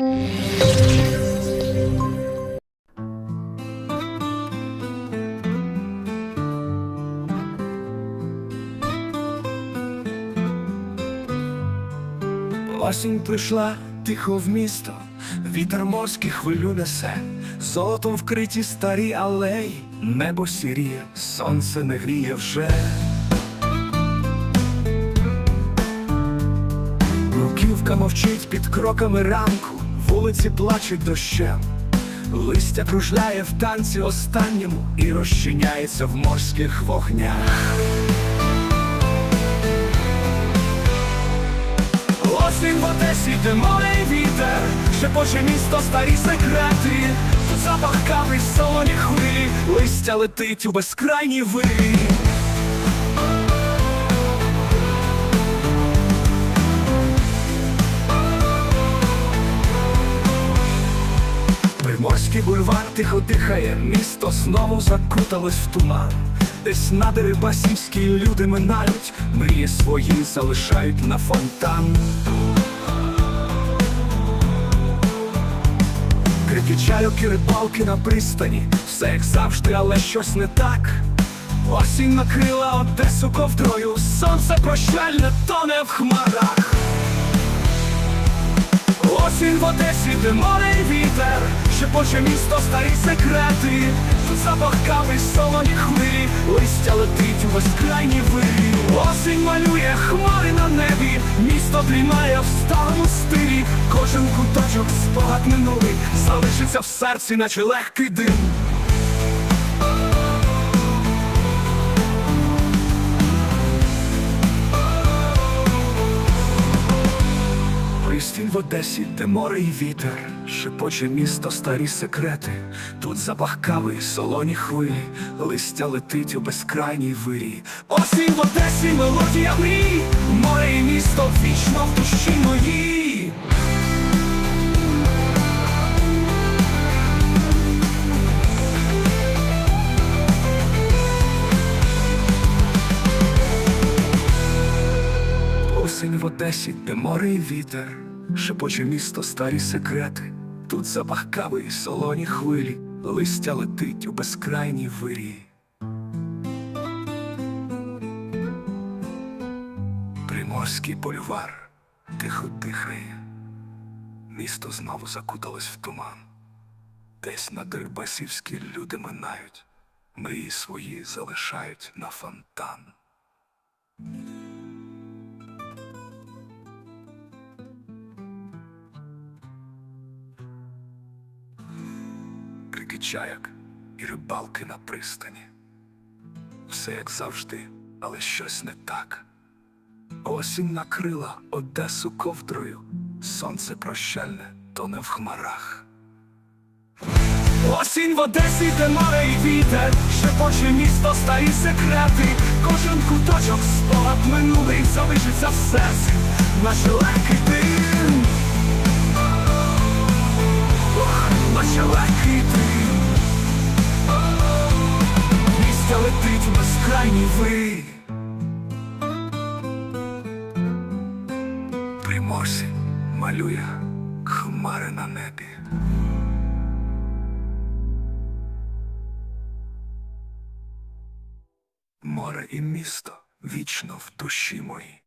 Осінь прийшла тихо в місто, вітер морський хвилю несе, золотом вкриті старі алеї, небо сіріє, сонце не гріє вже. Руківка мовчить під кроками ранку, вулиці плачуть дощем. Листя кружляє в танці останньому і розчиняється в морських вогнях. Осінь в Одесі, де море і вітер, шепоче місто старі секрети, запах кави, солоні хвилі, листя летить у безкрайній вирі. Приморський бульвар тихо дихає, місто знову закуталось в туман. Десь на Дерибасівській люди минають, мрії свої залишають на фонтан. Крики чайок і рибалки на пристані, все як завжди, але щось не так. Осінь накрила Одесу ковдрою, сонце прощальне тоне в хмарах. Осінь в Одесі, де море і вітер, шепоче місто старі секрети, запах кави, солоні хвилі, листя летить у безкрайні вирі. Осінь малює хмари на небі, місто дрімає в старому стилі, кожен куточок спогад минулий, залишиться в серці, наче легкий дим. Пристань в Одесі, де море і вітер, шепоче місто, старі секрети. Тут запах кави, солоні хвилі, листя летить у безкрайній вирі. Осінь в Одесі, мелодія мрій, море і місто вічно в душі моїй. Осінь в Одесі, де море і вітер, шепоче місто, старі секрети. Тут запах кави і солоні хвилі, листя летить у безкрайній вирі. Приморський бульвар тихо дихає, місто знову закуталось в туман. Десь на Дербасівській люди минають, мрії свої залишають на фонтан. Чаяк і рибалки на пристані. Все як завжди, але щось не так. Осінь накрила Одесу ковдрою, сонце прощальне тоне в хмарах. Осінь в Одесі, де море і вітер, шепоче місто, старі секрети, кожен куточок спогад минулий залишиться в серці, наче легкий дим. Летить в безкрайній вий Приморсі малює хмари на небі. Море і місто вічно в душі моїй.